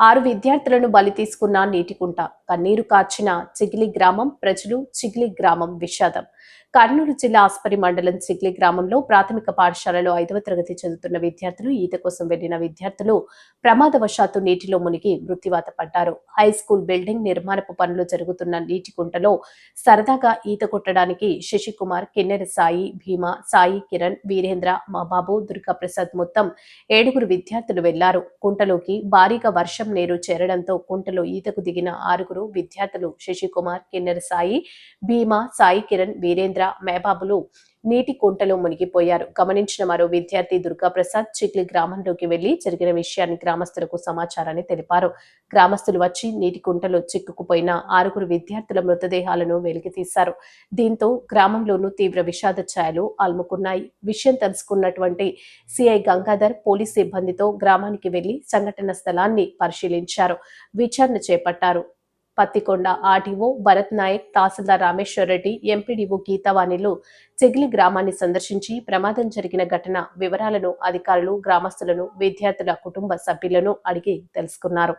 ఆరు విద్యార్థులను బలి తీసుకున్న నీటికుంట. కన్నీరు కార్చిన చిగిలి గ్రామం ప్రజలు చిగిలి గ్రామం విషాదం. కర్నూలు జిల్లా ఆస్పరి మండలం చిగ్లి గ్రామంలో ప్రాథమిక పాఠశాలలో ఐదవ తరగతి చదువుతున్న విద్యార్థులు ఈత కోసం వెళ్ళిన విద్యార్థులు ప్రమాదవశాత్తు నీటిలో మునిగి మృత్యువాత పడ్డారు. హై స్కూల్ బిల్డింగ్ నిర్మాణపు పనులు జరుగుతున్న నీటి కుంటలో సరదాగా ఈత కొట్టడానికి శశికుమార్ కిన్నెర సాయి భీమా సాయి కిరణ్ వీరేంద్ర మాబాబు దుర్గా ప్రసాద్ మొత్తం ఏడుగురు విద్యార్థులు వెళ్ళారు. కుంటలోకి భారీగా వర్షం నీరు చేరడంతో కుంటలో ఈతకు దిగిన ఆరుగురు విద్యార్థులు శశికుమార్ కిన్నెర సాయి భీమా సాయి కిరణ్ వీరేంద్ర మేబాబులు నీటి కుంటలో మునిగిపోయారు. గమనించిన మరో విద్యార్థి దుర్గాప్రసాద్ చిక్లి గ్రామంలోకి వెళ్ళి జరిగిన విషయాన్ని గ్రామస్తులకు సమాచారాన్ని తెలిపారు. గ్రామస్తులు వచ్చి నీటి కుంటలో చిక్కుకుపోయిన ఆరుగురు విద్యార్థుల మృతదేహాలను వెలికి తీశారు. దీంతో గ్రామంలోనూ తీవ్ర విషాద ఛాయలు అలుముకున్నాయి. విషయం తెలుసుకున్నటువంటి సిఐ గంగాధర్ పోలీస్ సిబ్బందితో గ్రామానికి వెళ్ళి సంఘటన స్థలాన్ని పరిశీలించారు. విచారణ చేపట్టారు. పత్తికొండ ఆర్టీఓ భరత్ నాయక్ తహసీల్దార్ రామేశ్వర్ రెడ్డి ఎంపీడీఓ గీతావాణిలు చెగిలి గ్రామాన్ని సందర్శించి ప్రమాదం జరిగిన ఘటన వివరాలను అధికారులు గ్రామస్తులను విద్యార్థుల కుటుంబ సభ్యులను అడిగి తెలుసుకున్నారు.